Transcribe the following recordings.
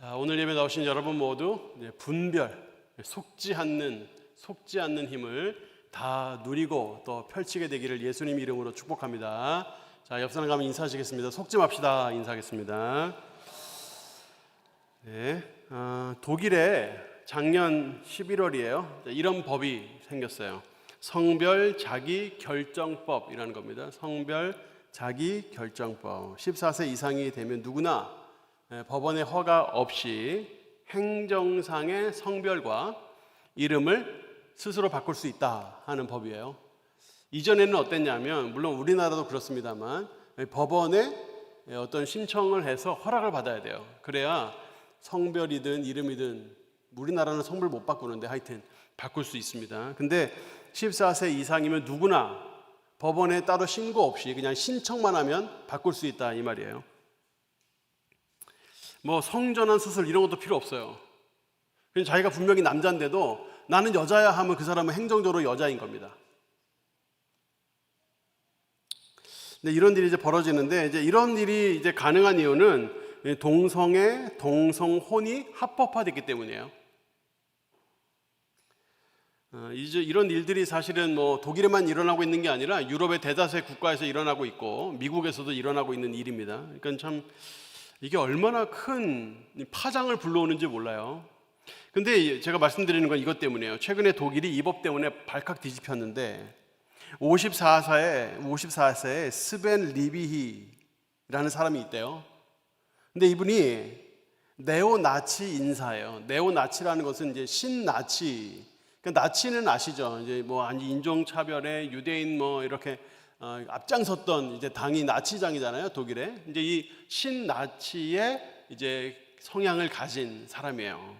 자, 오늘 예배 나오신 여러분 모두 이제 분별, 속지 않는 속지 않는 힘을 다 누리고 또 펼치게 되기를 예수님 이름으로 축복합니다. 자, 옆 사람 가면 인사하시겠습니다. 속지 맙시다. 인사하겠습니다. 네, 아, 독일에 작년 11월이에요. 이런 법이 생겼어요. 성별 자기 결정법이라는 겁니다. 성별 자기 결정법. 14세 이상이 되면 누구나 예, 법원의 허가 없이 행정상의 성별과 이름을 스스로 바꿀 수 있다 하는 법이에요. 이전에는 어땠냐면 물론 우리나라도 그렇습니다만 법원에 어떤 신청을 해서 허락을 받아야 돼요. 그래야 성별이든 이름이든 우리나라는 성별 못 바꾸는데 하여튼 바꿀 수 있습니다. 근데 14세 이상이면 누구나 법원에 따로 신고 없이 그냥 신청만 하면 바꿀 수 있다 이 말이에요. 뭐 성전환 수술 이런 것도 필요 없어요. 그냥 자기가 분명히 남자인데도 나는 여자야 하면 그 사람은 행정적으로 여자인 겁니다. 근데 이런 일이 이제 벌어지는데 이제 이런 일이 이제 가능한 이유는 동성애, 동성혼이 합법화됐기 때문이에요. 어, 이제 이런 일들이 사실은 뭐 독일에만 일어나고 있는 게 아니라 유럽의 대다수의 국가에서 일어나고 있고 미국에서도 일어나고 있는 일입니다. 그러니까 참 이게 얼마나 큰 파장을 불러오는지 몰라요. 근데 제가 말씀드리는 건 이것 때문이에요. 최근에 독일이 이 법 때문에 발칵 뒤집혔는데 54세에 54세에 스벤 리비히라는 사람이 있대요. 근데 이분이 네오나치 인사예요. 네오나치라는 것은 이제 신나치. 그러니까 나치는 아시죠? 이제 뭐 인종 차별에 유대인 뭐 이렇게 어, 앞장섰던 이제 당이 나치당이잖아요, 독일에. 이제 이 신나치의 이제 성향을 가진 사람이에요.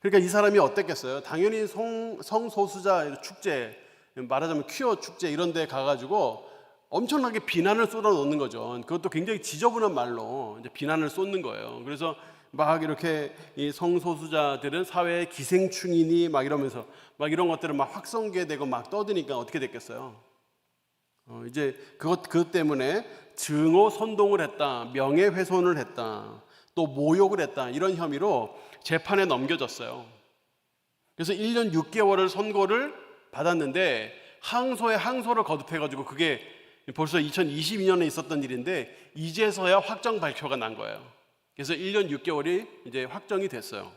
그러니까 이 사람이 어땠겠어요? 당연히 성, 성소수자 축제, 말하자면 퀴어 축제 이런 데 가가지고 엄청나게 비난을 쏟아 놓는 거죠. 그것도 굉장히 지저분한 말로 이제 비난을 쏟는 거예요. 그래서 막 이렇게 이 성소수자들은 사회의 기생충이니 막 이러면서 막 이런 것들을 막 확성기되고 막 떠드니까 어떻게 됐겠어요? 어, 이제 그것 그것 때문에 증오 선동을 했다, 명예훼손을 했다, 또 모욕을 했다 이런 혐의로 재판에 넘겨졌어요. 그래서 1년 6개월을 선고를 받았는데 항소에 항소를 거듭해가지고 그게 벌써 2022년에 있었던 일인데 이제서야 확정 발표가 난 거예요. 그래서 1년 6개월이 이제 확정이 됐어요.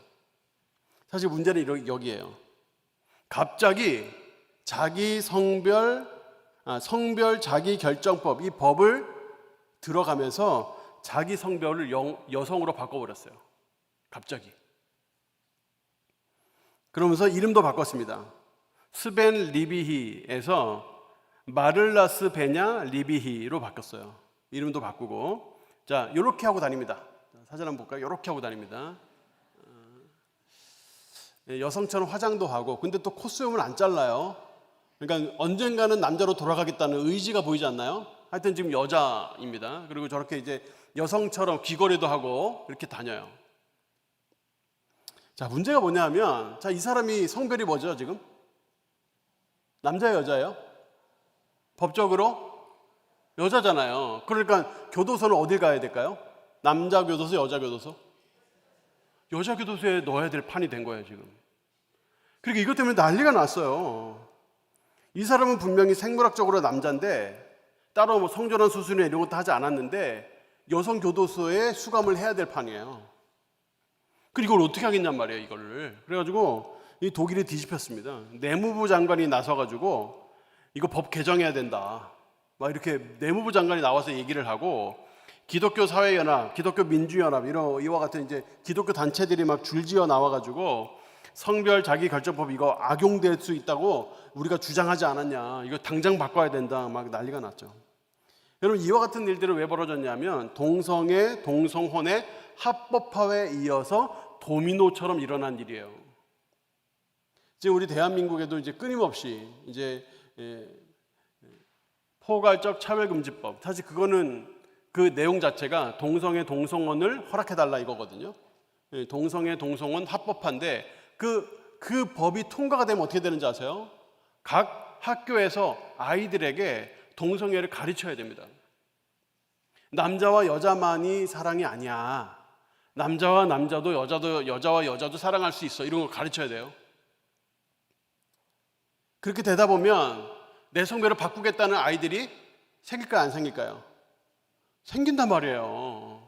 사실 문제는 여기에요. 갑자기 자기 성별 아, 성별 자기 결정법 이 법을 들어가면서 자기 성별을 영, 여성으로 바꿔버렸어요. 갑자기. 그러면서 이름도 바꿨습니다. 스벤 리비히에서 마를라스 베냐 리비히로 바꿨어요. 이름도 바꾸고 자 이렇게 하고 다닙니다. 사진 한번 볼까요? 이렇게 하고 다닙니다. 어, 여성처럼 화장도 하고 근데 또 콧수염을 안 잘라요. 그러니까 언젠가는 남자로 돌아가겠다는 의지가 보이지 않나요? 하여튼 지금 여자입니다. 그리고 저렇게 이제 여성처럼 귀걸이도 하고 이렇게 다녀요. 자, 문제가 뭐냐면, 자, 이 사람이 성별이 뭐죠, 지금? 남자예요, 여자예요? 법적으로? 여자잖아요. 그러니까 교도소는 어딜 가야 될까요? 남자 교도소, 여자 교도소? 여자 교도소에 넣어야 될 판이 된 거예요, 지금. 그러니까 이것 때문에 난리가 났어요. 이 사람은 분명히 생물학적으로 남자인데 따로 뭐 성전환 수술이나 이런 것도 하지 않았는데 여성 교도소에 수감을 해야 될 판이에요. 그리고 이걸 어떻게 하겠냔 말이에요, 이거를. 그래가지고 이 독일이 뒤집혔습니다. 내무부 장관이 나서가지고 이거 법 개정해야 된다. 막 이렇게 내무부 장관이 나와서 얘기를 하고 기독교 사회연합, 기독교 민주연합 이런 이와 같은 이제 기독교 단체들이 막 줄지어 나와가지고 성별 자기 결정법 이거 악용될 수 있다고 우리가 주장하지 않았냐. 이거 당장 바꿔야 된다. 막 난리가 났죠. 여러분 이와 같은 일들은 왜 벌어졌냐면 동성애, 동성혼의 합법화에 이어서 도미노처럼 일어난 일이에요. 지금 우리 대한민국에도 이제 끊임없이 이제 예, 포괄적 차별금지법. 사실 그거는 그 내용 자체가 동성애, 동성혼을 허락해달라 이거거든요. 예, 동성애, 동성혼 합법화인데 그, 그 법이 통과가 되면 어떻게 되는지 아세요? 각 학교에서 아이들에게 동성애를 가르쳐야 됩니다. 남자와 여자만이 사랑이 아니야. 남자와 남자도 여자도 여자와 여자도 사랑할 수 있어. 이런 걸 가르쳐야 돼요. 그렇게 되다 보면 내 성별을 바꾸겠다는 아이들이 생길까요, 안 생길까요? 생긴단 말이에요.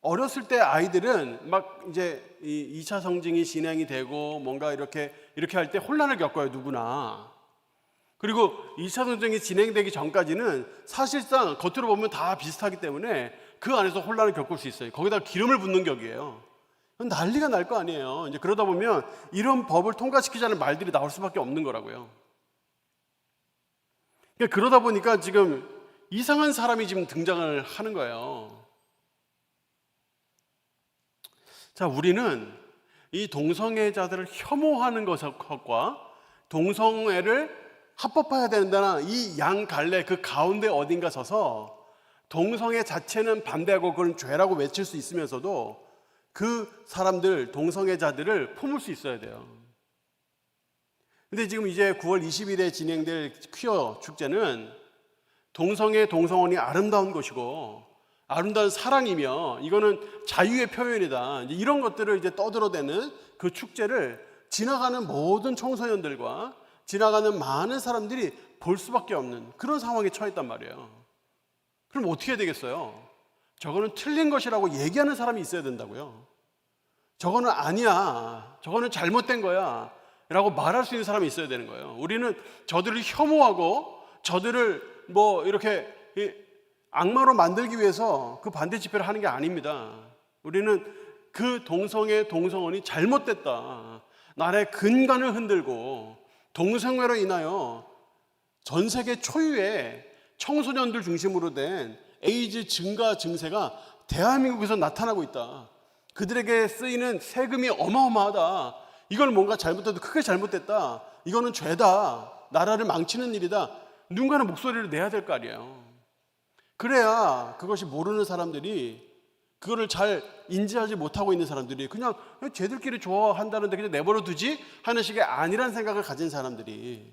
어렸을 때 아이들은 막 이제 이 2차 성징이 진행이 되고 뭔가 이렇게 이렇게 할 때 혼란을 겪어요, 누구나. 그리고 2차 성징이 진행되기 전까지는 사실상 겉으로 보면 다 비슷하기 때문에 그 안에서 혼란을 겪을 수 있어요. 거기다 기름을 붓는 격이에요. 난리가 날 거 아니에요. 이제 그러다 보면 이런 법을 통과시키자는 말들이 나올 수밖에 없는 거라고요. 그러니까 그러다 보니까 지금 이상한 사람이 지금 등장을 하는 거예요. 자, 우리는 이 동성애자들을 혐오하는 것과 동성애를 합법화해야 된다는 이 양 갈래 그 가운데 어딘가 서서 동성애 자체는 반대하고 그건 죄라고 외칠 수 있으면서도 그 사람들 동성애자들을 품을 수 있어야 돼요. 근데 지금 이제 9월 20일에 진행될 퀴어 축제는 동성애 동성혼이 아름다운 것이고 아름다운 사랑이며 이거는 자유의 표현이다. 이런 것들을 이제 떠들어대는 그 축제를 지나가는 모든 청소년들과 지나가는 많은 사람들이 볼 수밖에 없는 그런 상황에 처했단 말이에요. 그럼 어떻게 해야 되겠어요? 저거는 틀린 것이라고 얘기하는 사람이 있어야 된다고요. 저거는 아니야. 저거는 잘못된 거야. 라고 말할 수 있는 사람이 있어야 되는 거예요. 우리는 저들을 혐오하고 저들을 뭐 이렇게 악마로 만들기 위해서 그 반대 집회를 하는 게 아닙니다. 우리는 그 동성애 동성원이 잘못됐다. 나라의 근간을 흔들고 동성애로 인하여 전 세계 초유의 청소년들 중심으로 된 에이즈 증가 증세가 대한민국에서 나타나고 있다. 그들에게 쓰이는 세금이 어마어마하다. 이걸 뭔가 잘못해도 크게 잘못됐다. 이거는 죄다. 나라를 망치는 일이다. 누군가는 목소리를 내야 될 거 아니에요. 그래야 그것이 모르는 사람들이 그거를 잘 인지하지 못하고 있는 사람들이 그냥 쟤들끼리 좋아한다는데 그냥 내버려 두지 하는 식의 아니란 생각을 가진 사람들이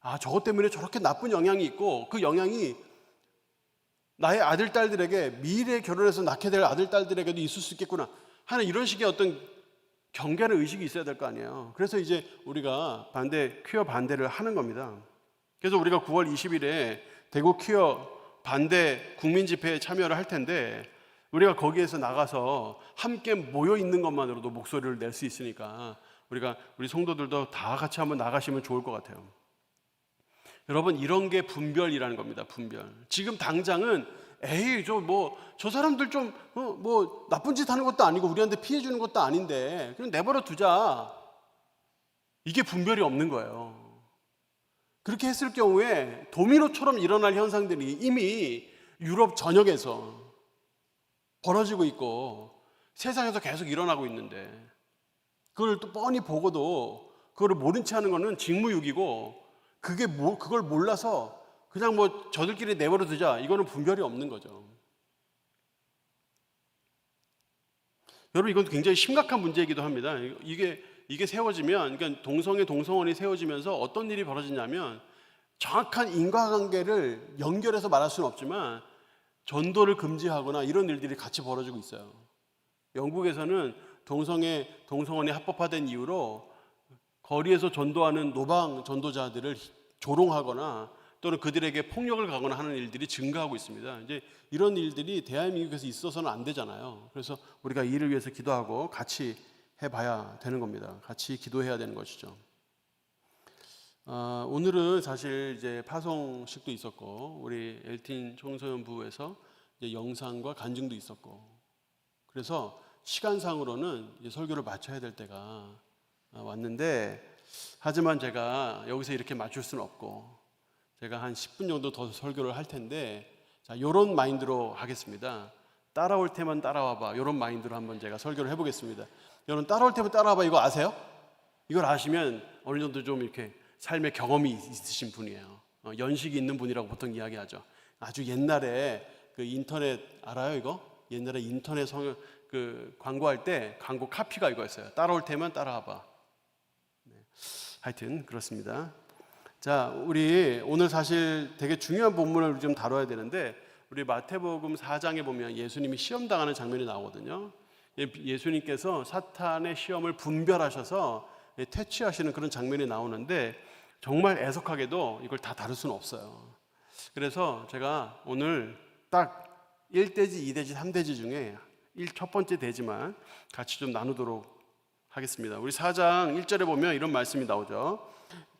아, 저것 때문에 저렇게 나쁜 영향이 있고 그 영향이 나의 아들, 딸들에게 미래에 결혼해서 낳게 될 아들, 딸들에게도 있을 수 있겠구나 하는 이런 식의 어떤 경계의 의식이 있어야 될 거 아니에요. 그래서 이제 우리가 반대, 퀴어 반대를 하는 겁니다. 그래서 우리가 9월 20일에 대구 퀴어 반대 국민 집회에 참여를 할 텐데 우리가 거기에서 나가서 함께 모여 있는 것만으로도 목소리를 낼 수 있으니까 우리가 우리 성도들도 다 같이 한번 나가시면 좋을 것 같아요. 여러분 이런 게 분별이라는 겁니다. 분별. 지금 당장은 에이 저 뭐 저 사람들 좀뭐 나쁜 짓 하는 것도 아니고 우리한테 피해 주는 것도 아닌데 그냥 내버려 두자. 이게 분별이 없는 거예요. 그렇게 했을 경우에 도미노처럼 일어날 현상들이 이미 유럽 전역에서 벌어지고 있고 세상에서 계속 일어나고 있는데 그걸 또 뻔히 보고도 그거를 모른 채 하는 거는 직무유기고 그게 뭐 그걸 몰라서 그냥 뭐 저들끼리 내버려 두자 이거는 분별이 없는 거죠. 여러분 이건 굉장히 심각한 문제이기도 합니다. 이게 이게 세워지면 그러니까 동성애 동성원이 세워지면서 어떤 일이 벌어지냐면 정확한 인과관계를 연결해서 말할 수는 없지만 전도를 금지하거나 이런 일들이 같이 벌어지고 있어요. 영국에서는 동성애 동성원이 합법화된 이후로 거리에서 전도하는 노방 전도자들을 조롱하거나 또는 그들에게 폭력을 가거나 하는 일들이 증가하고 있습니다. 이제 이런 일들이 대한민국에서 있어서는 안 되잖아요. 그래서 우리가 이를 위해서 기도하고 같이 해봐야 되는 겁니다. 같이 기도해야 되는 것이죠. 어, 오늘은 사실 이제 파송식도 있었고 우리 엘틴 청소년 부에서 영상과 간증도 있었고 그래서 시간상으로는 설교를 마쳐야 될 때가 왔는데 하지만 제가 여기서 이렇게 맞출 수는 없고 제가 한 10분 정도 더 설교를 할 텐데 자, 요런 마인드로 하겠습니다. 따라올 테만 따라와 봐. 요런 마인드로 한번 제가 설교를 해 보겠습니다. 여러분 따라올 테만 따라와 봐. 이거 아세요? 이걸 아시면 어느 정도 좀 이렇게 삶의 경험이 있으신 분이에요. 어, 연식이 있는 분이라고 보통 이야기하죠. 아주 옛날에 그 인터넷 알아요, 이거? 옛날에 인터넷 성, 그 광고할 때 광고 카피가 이거였어요. 따라올 테면 따라와 봐. 하여튼 그렇습니다. 자, 우리 오늘 사실 되게 중요한 본문을 좀 다뤄야 되는데 우리 마태복음 4장에 보면 예수님이 시험 당하는 장면이 나오거든요. 예- 예수님께서 사탄의 시험을 분별하셔서 예, 퇴치하시는 그런 장면이 나오는데 정말 애석하게도 이걸 다 다룰 수는 없어요. 그래서 제가 오늘 딱 1대지, 2대지, 3대지 중에 1, 첫 번째 대지만 같이 좀 나누도록 하겠습니다. 우리 4장 1절에 보면 이런 말씀이 나오죠.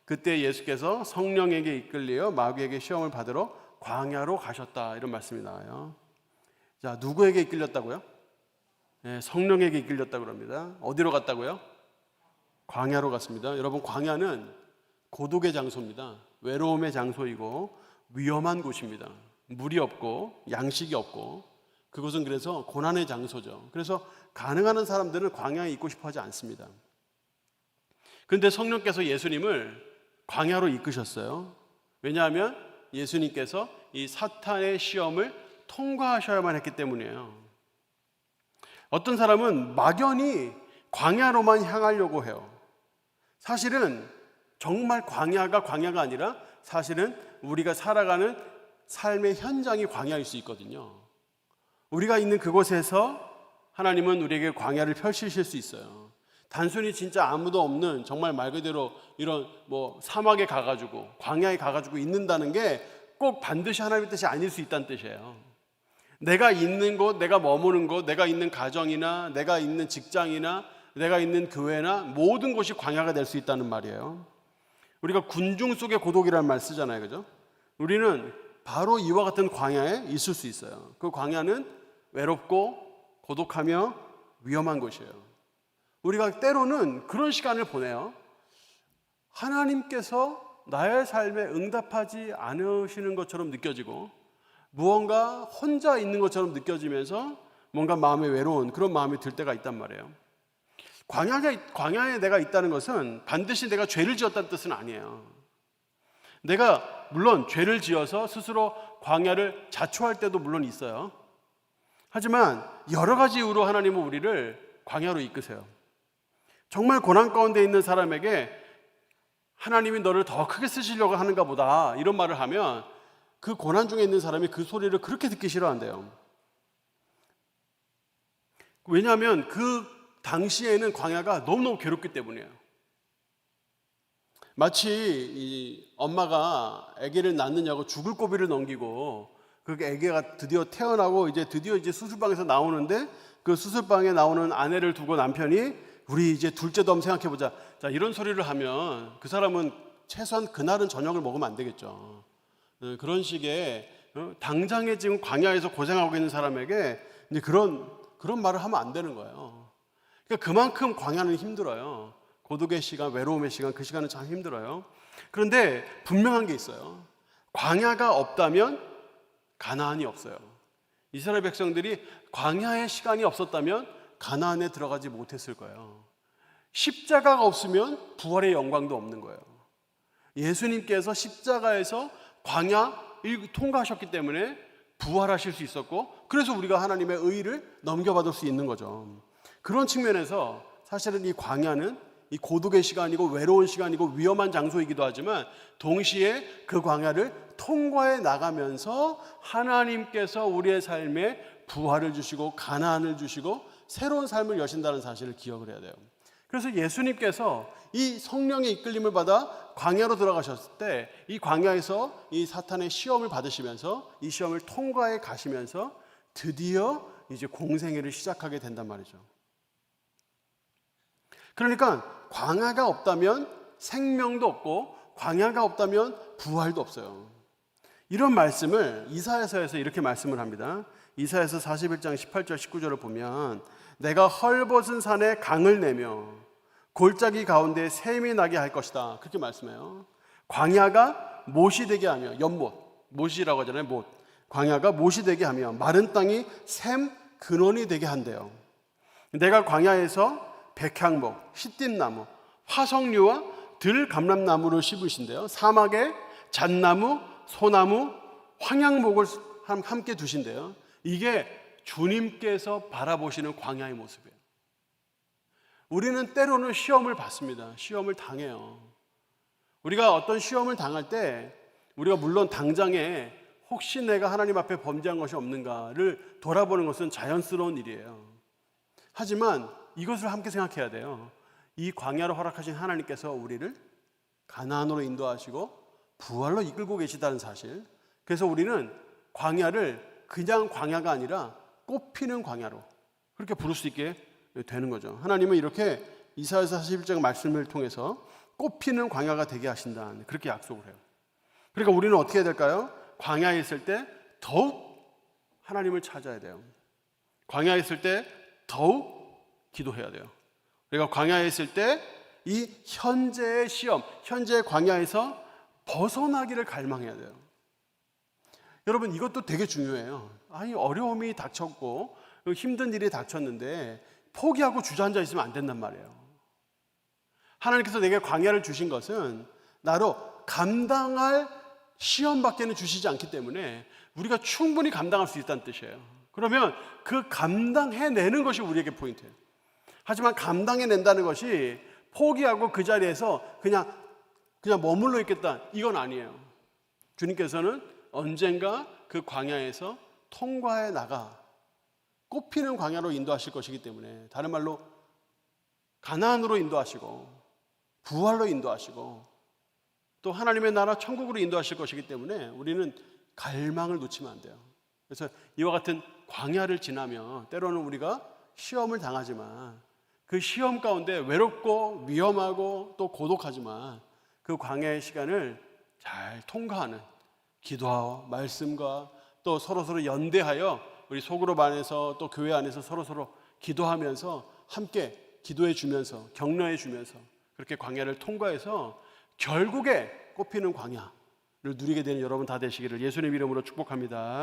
그때 예수께서 성령에게 이끌려 마귀에게 시험을 받으러 광야로 가셨다. 이런 말씀이 나와요. 자, 누구에게 이끌렸다고요? 네, 성령에게 이끌렸다 그럽니다. 어디로 갔다고요? 광야로 갔습니다. 여러분, 광야는 고독의 장소입니다. 외로움의 장소이고 위험한 곳입니다. 물이 없고 양식이 없고 그곳은 그래서 고난의 장소죠. 그래서 가능한 사람들은 광야에 있고 싶어 하지 않습니다. 그런데 성령께서 예수님을 광야로 이끄셨어요. 왜냐하면 예수님께서 이 사탄의 시험을 통과하셔야만 했기 때문이에요. 어떤 사람은 막연히 광야로만 향하려고 해요. 사실은 정말 광야가 광야가 아니라 사실은 우리가 살아가는 삶의 현장이 광야일 수 있거든요. 우리가 있는 그곳에서 하나님은 우리에게 광야를 펼치실 수 있어요. 단순히 진짜 아무도 없는 정말 말 그대로 이런 뭐 사막에 가가지고 광야에 가가지고 있는다는 게 꼭 반드시 하나님의 뜻이 아닐 수 있다는 뜻이에요. 내가 있는 곳, 내가 머무는 곳, 내가 있는 가정이나 내가 있는 직장이나 내가 있는 교회나 모든 곳이 광야가 될 수 있다는 말이에요. 우리가 군중 속의 고독이라는 말 쓰잖아요. 그죠? 우리는 바로 이와 같은 광야에 있을 수 있어요. 그 광야는 외롭고 고독하며 위험한 곳이에요. 우리가 때로는 그런 시간을 보내요. 하나님께서 나의 삶에 응답하지 않으시는 것처럼 느껴지고 무언가 혼자 있는 것처럼 느껴지면서 뭔가 마음에 외로운 그런 마음이 들 때가 있단 말이에요. 광야에, 광야에 내가 있다는 것은 반드시 내가 죄를 지었다는 뜻은 아니에요. 내가 물론 죄를 지어서 스스로 광야를 자초할 때도 물론 있어요. 하지만 여러 가지 이유로 하나님은 우리를 광야로 이끄세요. 정말 고난 가운데 있는 사람에게 하나님이 너를 더 크게 쓰시려고 하는가 보다 이런 말을 하면 그 고난 중에 있는 사람이 그 소리를 그렇게 듣기 싫어한대요. 왜냐하면 그 당시에는 광야가 너무너무 괴롭기 때문이에요. 마치 이 엄마가 아기를 낳느냐고 죽을 고비를 넘기고 그 아기가 드디어 태어나고 이제 드디어 이제 수술방에서 나오는데 그 수술방에 나오는 아내를 두고 남편이 우리 이제 둘째도 한번 생각해 보자. 자, 이런 소리를 하면 그 사람은 최소한 그날은 저녁을 먹으면 안 되겠죠. 어, 그런 식의 어, 당장에 지금 광야에서 고생하고 있는 사람에게 이제 그런 그런 말을 하면 안 되는 거예요. 그러니까 그만큼 광야는 힘들어요. 고독의 시간, 외로움의 시간, 그 시간은 참 힘들어요. 그런데 분명한 게 있어요. 광야가 없다면 가나안이 없어요. 이스라엘 백성들이 광야의 시간이 없었다면 가나안에 들어가지 못했을 거예요. 십자가가 없으면 부활의 영광도 없는 거예요. 예수님께서 십자가에서 광야를 통과하셨기 때문에 부활하실 수 있었고 그래서 우리가 하나님의 의를 넘겨받을 수 있는 거죠. 그런 측면에서 사실은 이 광야는 이 고독의 시간이고 외로운 시간이고 위험한 장소이기도 하지만 동시에 그 광야를 통과해 나가면서 하나님께서 우리의 삶에 부활을 주시고 가나안을 주시고 새로운 삶을 여신다는 사실을 기억을 해야 돼요. 그래서 예수님께서 이 성령의 이끌림을 받아 광야로 들어가셨을 때 이 광야에서 이 사탄의 시험을 받으시면서 이 시험을 통과해 가시면서 드디어 이제 공생애를 시작하게 된단 말이죠. 그러니까 광야가 없다면 생명도 없고 광야가 없다면 부활도 없어요. 이런 말씀을 이사야서에서 이렇게 말씀을 합니다. 이사야서 41장 18절 19절을 보면 내가 헐벗은 산에 강을 내며 골짜기 가운데 샘이 나게 할 것이다. 그렇게 말씀해요. 광야가 못이 되게 하며 연못, 못이라고 하잖아요. 못. 광야가 못이 되게 하며 마른 땅이 샘 근원이 되게 한대요. 내가 광야에서 백향목, 시띠나무, 화석류와 들 감람나무를 심으신대요. 사막에 잣나무, 소나무, 황양목을 함께 두신대요. 이게 주님께서 바라보시는 광야의 모습이에요. 우리는 때로는 시험을 받습니다. 시험을 당해요. 우리가 어떤 시험을 당할 때 우리가 물론 당장에 혹시 내가 하나님 앞에 범죄한 것이 없는가를 돌아보는 것은 자연스러운 일이에요. 하지만 이것을 함께 생각해야 돼요. 이 광야를 허락하신 하나님께서 우리를 가나안으로 인도하시고 부활로 이끌고 계시다는 사실. 그래서 우리는 광야를 그냥 광야가 아니라 꽃피는 광야로 그렇게 부를 수 있게 되는 거죠. 하나님은 이렇게 이사야서 41장 말씀을 통해서 꽃피는 광야가 되게 하신다. 그렇게 약속을 해요. 그러니까 우리는 어떻게 해야 될까요? 광야에 있을 때 더욱 하나님을 찾아야 돼요. 광야에 있을 때 더욱 기도해야 돼요. 그러니까 광야에 있을 때 이 현재의 시험, 현재의 광야에서 벗어나기를 갈망해야 돼요. 여러분 이것도 되게 중요해요. 아니 어려움이 닥쳤고 힘든 일이 닥쳤는데 포기하고 주저앉아 있으면 안 된단 말이에요. 하나님께서 내게 광야를 주신 것은 나로 감당할 시험밖에는 주시지 않기 때문에 우리가 충분히 감당할 수 있다는 뜻이에요. 그러면 그 감당해내는 것이 우리에게 포인트예요. 하지만 감당해낸다는 것이 포기하고 그 자리에서 그냥 그냥 머물러 있겠다 이건 아니에요. 주님께서는 언젠가 그 광야에서 통과해 나가 꽃피는 광야로 인도하실 것이기 때문에 다른 말로 가나안으로 인도하시고 부활로 인도하시고 또 하나님의 나라 천국으로 인도하실 것이기 때문에 우리는 갈망을 놓치면 안 돼요. 그래서 이와 같은 광야를 지나며 때로는 우리가 시험을 당하지만 그 시험 가운데 외롭고 위험하고 또 고독하지만 그 광야의 시간을 잘 통과하는 기도와 말씀과 또 서로 서로 연대하여 우리 속으로 안에서 또 교회 안에서 서로 서로 기도하면서 함께 기도해 주면서 격려해 주면서 그렇게 광야를 통과해서 결국에 꽃피는 광야를 누리게 되는 여러분 다 되시기를 예수님 이름으로 축복합니다.